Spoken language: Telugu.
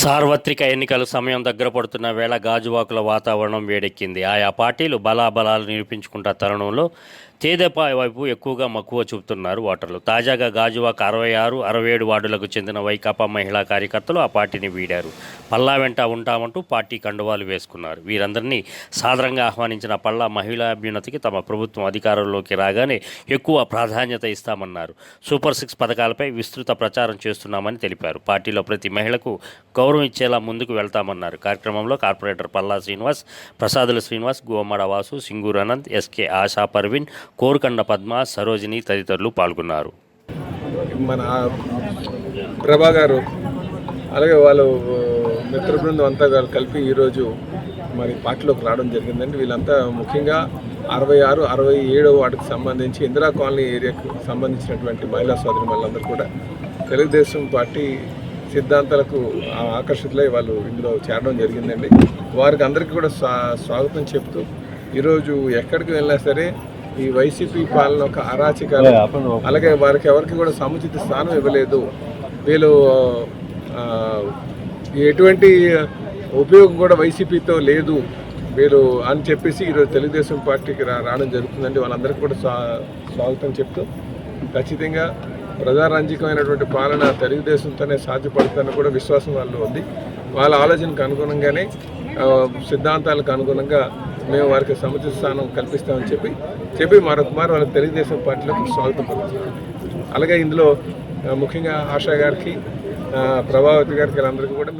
సార్వత్రిక ఎన్నికల సమయం దగ్గర పడుతున్న వేళ గాజువాకుల వాతావరణం వేడెక్కింది. ఆయా పార్టీలు బలాబలాలు నిరూపించుకుంటా తరుణంలో తేదెపా వైపు ఎక్కువగా మక్కువ చూపుతున్నారు ఓటర్లు. తాజాగా గాజువాక అరవై ఆరు అరవై ఏడు వార్డులకు చెందిన వైకాపా మహిళా కార్యకర్తలు ఆ పార్టీని వీడారు. పల్లా వెంట ఉంటామంటూ పార్టీ కండువాలు వేసుకున్నారు. వీరందరినీ సాదరంగా ఆహ్వానించిన పల్లా మహిళా అభ్యున్నతికి తమ ప్రభుత్వం అధికారంలోకి రాగానే ఎక్కువ ప్రాధాన్యత ఇస్తామన్నారు. సూపర్ సిక్స్ పథకాలపై విస్తృత ప్రచారం చేస్తున్నామని తెలిపారు. పార్టీలో ప్రతి మహిళకు గౌరవం ఇచ్చేలా ముందుకు వెళ్తామన్నారు. కార్యక్రమంలో కార్పొరేటర్ పల్లా శ్రీనివాస్ ప్రసాదుల శ్రీనివాస్ గోమడ వాసు సింగూర్ అనంత్ ఎస్కే ఆశా పర్వీన్ కోరుకండ పద్మ సరోజిని తదితరులు పాల్గొన్నారు. మన ప్రభా గారు అలాగే వాళ్ళు మిత్ర బృందం అంతా గారు కలిపి ఈరోజు మరి పార్టీలోకి రావడం జరిగిందండి. వీళ్ళంతా ముఖ్యంగా అరవై ఆరు అరవై ఏడో వాటికి సంబంధించి ఇందిరా కాలనీ ఏరియాకు సంబంధించినటువంటి మహిళా సోదరి వాళ్ళందరూ కూడా తెలుగుదేశం పార్టీ సిద్ధాంతాలకు ఆకర్షితులై వాళ్ళు ఇందులో చేరడం జరిగిందండి. వారికి అందరికీ కూడా స్వా- స్వాగతం చెప్తూ ఈరోజు ఎక్కడికి వెళ్ళినా సరే ఈ వైసీపీ పాలన ఒక అరాచకాలు. అలాగే వారికి ఎవరికి కూడా సముచిత స్థానం ఇవ్వలేదు. వీళ్ళు ఎటువంటి ఉపయోగం కూడా వైసీపీతో లేదు. వీళ్ళు అని చెప్పేసి ఈరోజు తెలుగుదేశం పార్టీకి రావడం జరుగుతుందండి. వాళ్ళందరికీ కూడా స్వా స్వాగతం చెప్తూ ఖచ్చితంగా ప్రజారంజకమైనటువంటి పాలన తెలుగుదేశంతోనే సాధ్యపడుతుందని కూడా విశ్వాసం వాళ్ళు ఉంది. వాళ్ళ ఆలోచనకు అనుగుణంగానే సిద్ధాంతాలకు అనుగుణంగా మేము వారికి సముచిత స్థానం కల్పిస్తామని చెప్పి చెప్పి మరొక మారు వాళ్ళ తెలుగుదేశం పార్టీలోకి స్వాగతం పలుకుతున్నాం. అలాగే ఇందులో ముఖ్యంగా ఆశా గారికి ప్రభావతి గారికి వీళ్ళందరికీ కూడా మేము